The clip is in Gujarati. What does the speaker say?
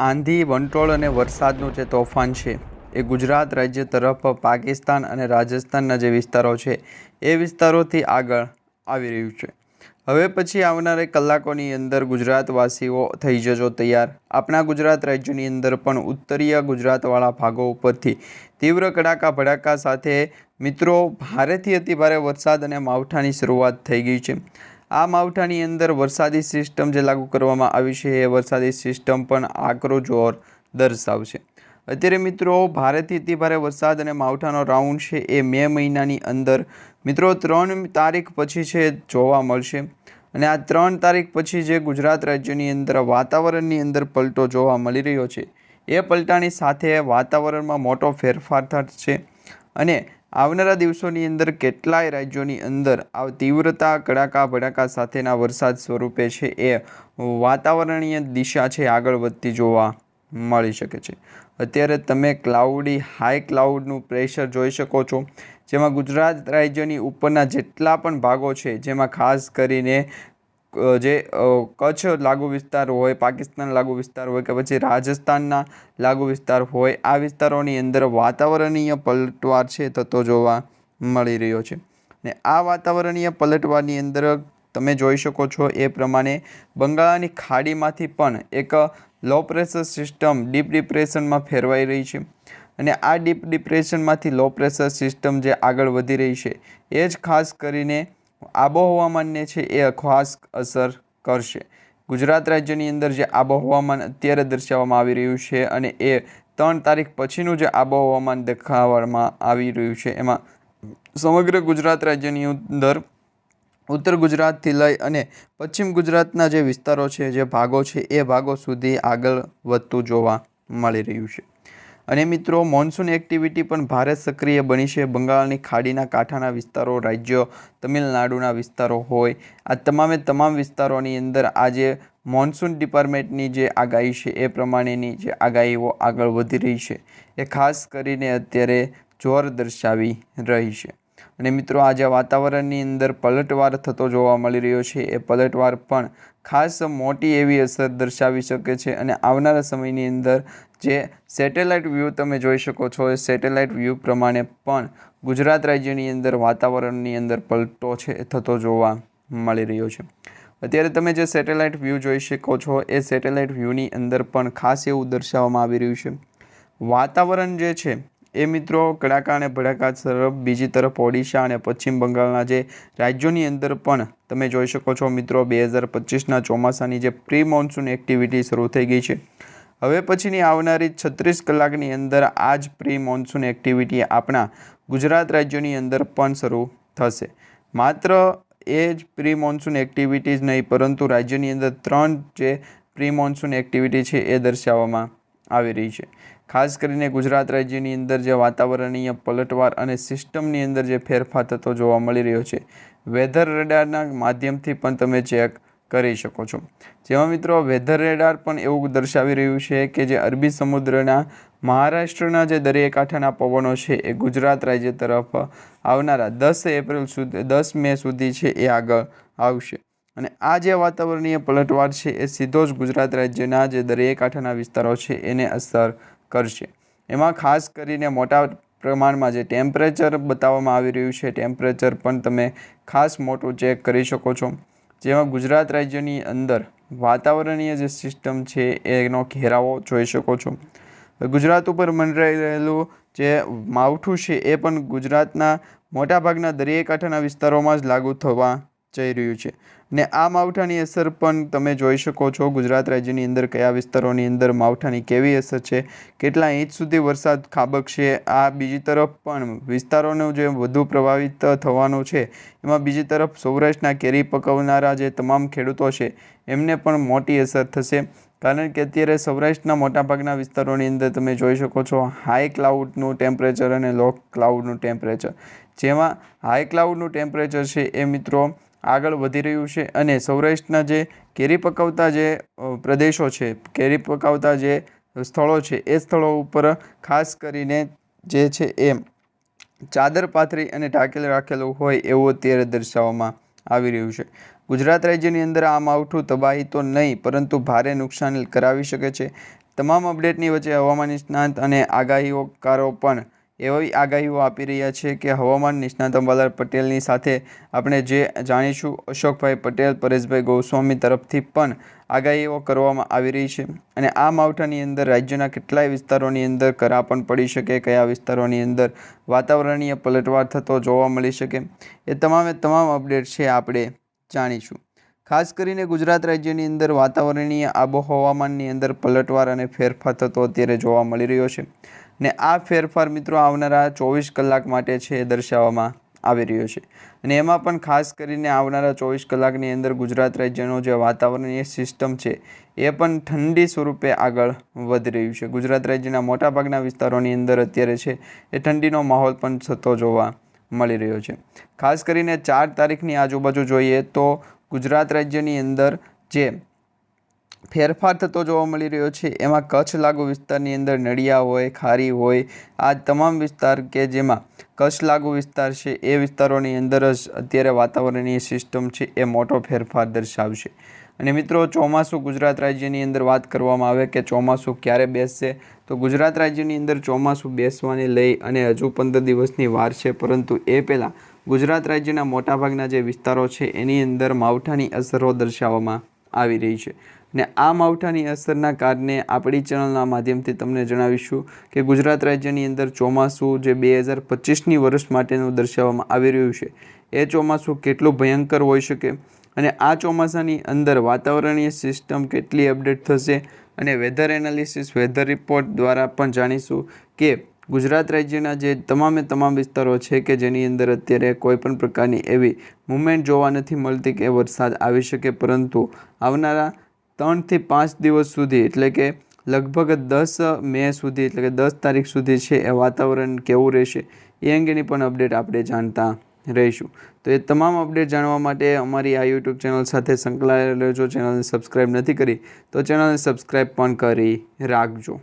આંધી, વંટોળ અને વરસાદનું જે તોફાન છે, એ ગુજરાત રાજ્ય તરફ, પાકિસ્તાન અને રાજસ્થાનના જે વિસ્તારો છે, એ વિસ્તારોથી આગળ આવી રહ્યું છે. હવે પછી આવનારા કલાકોની અંદર ગુજરાતવાસીઓ થઈ જજો તૈયાર. આપણા ગુજરાત રાજ્યની અંદર પણ ઉત્તરીય ગુજરાતવાળા ભાગો ઉપરથી તીવ્ર કડાકા ભડાકા સાથે મિત્રો, ભારેથી અતિભારે વરસાદ અને માવઠાની શરૂઆત થઈ ગઈ છે. આ માવઠાની અંદર વરસાદી સિસ્ટમ જે લાગુ કરવામાં આવી છે, એ વરસાદી સિસ્ટમ પણ આકરો જોર દર્શાવશે. અત્યારે મિત્રો, ભારેથી અતિભારે વરસાદ અને માવઠાનો રાઉન્ડ છે, એ મે મહિનાની અંદર. મિત્રો, ત્રણ તારીખ પછી છે, જોવા મળશે. અને આ ત્રણ તારીખ પછી જે ગુજરાત રાજ્યની અંદર વાતાવરણની અંદર પલટો જોવા મળી રહ્યો છે, એ પલટાની સાથે વાતાવરણમાં મોટો ફેરફાર થશે. અને આવનારા દિવસોની અંદર કેટલાય રાજ્યોની અંદર આ તીવ્રતા, કડાકા, ભડાકા સાથેના વરસાદ સ્વરૂપે છે. એ વાતાવરણીય દિશા છે આગળ વધતી જોવા મળી શકે છે. અત્યારે તમે ક્લાઉડી, હાઈ ક્લાઉડનું પ્રેશર જોઈ શકો છો, જેમાં ગુજરાત રાજ્યની ઉપરના જેટલા પણ ભાગો છે, જેમાં ખાસ કરીને જે કચ્છ લાગુ વિસ્તાર હોય, પાકિસ્તાન લાગુ વિસ્તાર હોય કે પછી રાજસ્થાનના લાગુ વિસ્તાર હોય, આ વિસ્તારોની અંદર વાતાવરણીય પલટવાર છે થતો જોવા મળી રહ્યો છે. ને આ વાતાવરણીય પલટવારની અંદર તમે જોઈ શકો છો એ પ્રમાણે બંગાળાની ખાડીમાંથી પણ એક લો પ્રેશર સિસ્ટમ ડીપ ડિપ્રેશનમાં ફેરવાઈ રહી છે. અને આ ડીપ ડિપ્રેશનમાંથી લો પ્રેશર સિસ્ટમ જે આગળ વધી રહી છે, એ જ ખાસ કરીને આબોહવામાનને છે એ ખાસ અસર કરશે. ગુજરાત રાજ્યની અંદર જે આબોહવામાન અત્યારે દર્શાવવામાં આવી રહ્યું છે અને એ ત્રણ તારીખ પછીનું જે આબોહવામાન દેખાવામાં આવી રહ્યું છે, એમાં સમગ્ર ગુજરાત રાજ્યની અંદર ઉત્તર ગુજરાતથી લઈ અને પશ્ચિમ ગુજરાતના જે વિસ્તારો છે, જે ભાગો છે, એ ભાગો સુધી આગળ વધતું જોવા મળી રહ્યું છે. અને મિત્રો મોન્સૂન એક્ટિવિટી પણ ભારે સક્રિય બની છે. બંગાળની ખાડીના કાંઠાના વિસ્તારો, રાજ્યો, તમિલનાડુના વિસ્તારો હોય, આ તમામે તમામ વિસ્તારોની અંદર આજે મોન્સૂન ડિપાર્ટમેન્ટની જે આગાહી છે, એ પ્રમાણેની જે આગાહીઓ આગળ વધી રહી છે. એ ખાસ કરીને અત્યારે જોર દર્શાવી રહી છે. અને મિત્રો, આજે વાતાવરણની અંદર પલટવાર થતો જોવા મળી રહ્યો છે. એ પલટવાર પણ ખાસ મોટી એવી અસર દર્શાવી શકે છે અને આવનારા સમયની અંદર જે સેટેલાઇટ વ્યૂ તમે જોઈ શકો છો, એ સેટેલાઇટ વ્યૂ પ્રમાણે પણ ગુજરાત રાજ્યની અંદર વાતાવરણની અંદર પલટો છે થતો જોવા મળી રહ્યો છે. અત્યારે તમે જે સેટેલાઇટ વ્યૂ જોઈ શકો છો, એ સેટેલાઇટ વ્યૂની અંદર પણ ખાસ એવું દર્શાવવામાં આવી રહ્યું છે. વાતાવરણ જે છે એ મિત્રો કડાકા અને ભડાકા તરફ બીજી તરફ ઓડિશા અને પશ્ચિમ બંગાળના જે રાજ્યોની અંદર પણ તમે જોઈ શકો છો મિત્રો બે હજાર પચીસના ચોમાસાની જે પ્રી મોન્સૂન એક્ટિવિટી શરૂ થઈ ગઈ છે. હવે પછીની આવનારી છત્રીસ કલાકની અંદર આ જ પ્રી મોન્સૂન એક્ટિવિટી આપણા ગુજરાત રાજ્યોની અંદર પણ શરૂ થશે. માત્ર એ જ પ્રી મોન્સૂન એક્ટિવિટીઝ નહીં, પરંતુ રાજ્યની અંદર ત્રણ જે પ્રી મોન્સૂન એક્ટિવિટી છે એ દર્શાવવામાં આવી રહી છે. ખાસ કરીને ગુજરાત રાજ્યની અંદર જે વાતાવરણીય પલટવાર અને સિસ્ટમની અંદર જે ફેરફાર થતો જોવા મળી રહ્યો છે, વેધર રેડારના માધ્યમથી પણ તમે ચેક કરી શકો છો. જેમાં મિત્રો, વેધર રેડાર પણ એવું દર્શાવી રહ્યું છે કે જે અરબી સમુદ્રના મહારાષ્ટ્રના જે દરિયાકાંઠાના પવનો છે, એ ગુજરાત રાજ્ય તરફ આવનારા દસ એપ્રિલ સુધી દસ મે સુધી છે એ આગળ આવશે. અને આ જે વાતાવરણીય પલટવાર છે, એ સીધો જ ગુજરાત રાજ્યના જે દરિયાકાંઠાના વિસ્તારો છે, એને અસર કરશે. એમાં ખાસ કરીને મોટા પ્રમાણમાં જે ટેમ્પરેચર બતાવવામાં આવી રહ્યું છે ટેમ્પરેચર પણ તમે ખાસ મોટું ચેક કરી શકો છો. જેમાં ગુજરાત રાજ્યની અંદર વાતાવરણીય જે સિસ્ટમ છે, એનો ઘેરાવો જોઈ શકો છો. ગુજરાત ઉપર મંડરાઈ રહેલું જે માવઠું છે, એ પણ ગુજરાતના મોટાભાગના દરિયાકાંઠાના વિસ્તારોમાં જ લાગુ થવા જઈ રહ્યું છે. ને આ માવઠાની અસર પણ તમે જોઈ શકો છો ગુજરાત રાજ્યની અંદર કયા વિસ્તારોની અંદર માવઠાની કેવી અસર છે, કેટલા ઇંચ સુધી વરસાદ ખાબકશે, આ બીજી તરફ પણ વિસ્તારોનું જે વધુ પ્રભાવિત થવાનું છે, એમાં બીજી તરફ સૌરાષ્ટ્રના કેરી પકવનારા જે તમામ ખેડૂતો છે, એમને પણ મોટી અસર થશે. કારણ કે અત્યારે સૌરાષ્ટ્રના મોટાભાગના વિસ્તારોની અંદર તમે જોઈ શકો છો હાઈ ક્લાઉડનું ટેમ્પરેચર અને લો ક્લાઉડનું ટેમ્પરેચર જેમાં હાઈ ક્લાઉડનું ટેમ્પરેચર છે એ મિત્રો આગળ વધી રહ્યું છે અને સૌરાષ્ટ્રના જે કેરી પકવતા જે પ્રદેશો છે, કેરી પકાવતા જે સ્થળો છે, એ સ્થળો ઉપર ખાસ કરીને જે છે એ ચાદર પાથરી અને ઢાંકેલ રાખેલું હોય એવું અત્યારે દર્શાવવામાં આવી રહ્યું છે. ગુજરાત રાજ્યની અંદર આ માવઠું તબાહી તો નહીં, પરંતુ ભારે નુકસાન કરાવી શકે છે. તમામ અપડેટની વચ્ચે હવામાન નિષ્ણાંત અને આગાહીઓકારો પણ એવી આગાહીઓ આપી રહ્યા છે કે હવામાન નિષ્ણાત અંબાલાલ પટેલની સાથે આપણે જે જાણીશું અશોકભાઈ પટેલ, પરેશભાઈ ગોસ્વામી તરફથી પણ આગાહીઓ કરવામાં આવી રહી છે. અને આ માવઠાની અંદર રાજ્યના કેટલાય વિસ્તારોની અંદર કરા પણ પડી શકે, કયા વિસ્તારોની અંદર વાતાવરણીય પલટવાર થતો જોવા મળી શકે, એ તમામે તમામ અપડેટ છે આપણે જાણીશું. ખાસ કરીને ગુજરાત રાજ્યની અંદર વાતાવરણીય આબોહવામાનની અંદર પલટવાર અને ફેરફાર થતો અત્યારે જોવા મળી રહ્યો છે. ને આ ફેરફાર મિત્રો આવનારા ચોવીસ કલાક માટે છે એ દર્શાવવામાં આવી રહ્યો છે. અને એમાં પણ ખાસ કરીને આવનારા ચોવીસ કલાકની અંદર ગુજરાત રાજ્યનો જે વાતાવરણીય સિસ્ટમ છે એ પણ ઠંડી સ્વરૂપે આગળ વધી રહ્યું છે. ગુજરાત રાજ્યના મોટાભાગના વિસ્તારોની અંદર અત્યારે છે એ ઠંડીનો માહોલ પણ થતો જોવા મળી રહ્યો છે. ખાસ કરીને ચાર તારીખની આજુબાજુ જોઈએ તો ગુજરાત રાજ્યની અંદર જે ફેરફાર થતો જોવા મળી રહ્યો છે. એમાં કચ્છ લાગુ વિસ્તારની અંદર નડિયા હોય, ખારી હોય, આ તમામ વિસ્તાર કે જેમાં કચ્છ લાગુ વિસ્તાર છે, એ વિસ્તારોની અંદર જ અત્યારે વાતાવરણીય સિસ્ટમ છે, એ મોટો ફેરફાર દર્શાવશે. અને મિત્રો, ચોમાસું ગુજરાત રાજ્યની અંદર વાત કરવામાં આવે કે ચોમાસું ક્યારે બેસશે, તો ગુજરાત રાજ્યની અંદર ચોમાસું બેસવાને લઈ અને હજુ પંદર દિવસની વાર છે, પરંતુ એ પહેલાં ગુજરાત રાજ્યના મોટાભાગના જે વિસ્તારો છે, એની અંદર માવઠાની અસરો દર્શાવવામાં આવી રહી છે. ને આ માવઠાની અસરના કારણે આપણી ચેનલના માધ્યમથી તમને જણાવીશું કે ગુજરાત રાજ્યની અંદર ચોમાસું જે બે હજાર પચીસની વર્ષ માટેનું દર્શાવવામાં આવી રહ્યું છે, એ ચોમાસું કેટલું ભયંકર હોઈ શકે અને આ ચોમાસાની અંદર વાતાવરણીય સિસ્ટમ કેટલી અપડેટ થશે અને વેધર એનાલિસિસ, વેધર રિપોર્ટ દ્વારા પણ જાણીશું કે ગુજરાત રાજ્યના જે તમામે તમામ વિસ્તારો છે કે જેની અંદર અત્યારે કોઈ પણ પ્રકારની એવી મુવમેન્ટ જોવા નથી મળતી કે વરસાદ આવી શકે, પરંતુ આવનારા ત્રણથી પાંચ દિવસ સુધી, એટલે કે લગભગ દસ મે સુધી, એટલે કે દસ તારીખ સુધી છે એ વાતાવરણ કેવું રહેશે એ અંગેની પણ અપડેટ આપણે જાણતા રહીશું. તો એ તમામ અપડેટ જાણવા માટે અમારી આ યુટ્યુબ ચેનલ સાથે સંકળાયેલ જો ચેનલને સબસ્ક્રાઈબ નથી કરી તો ચેનલને સબસ્ક્રાઈબ પણ કરી રાખજો.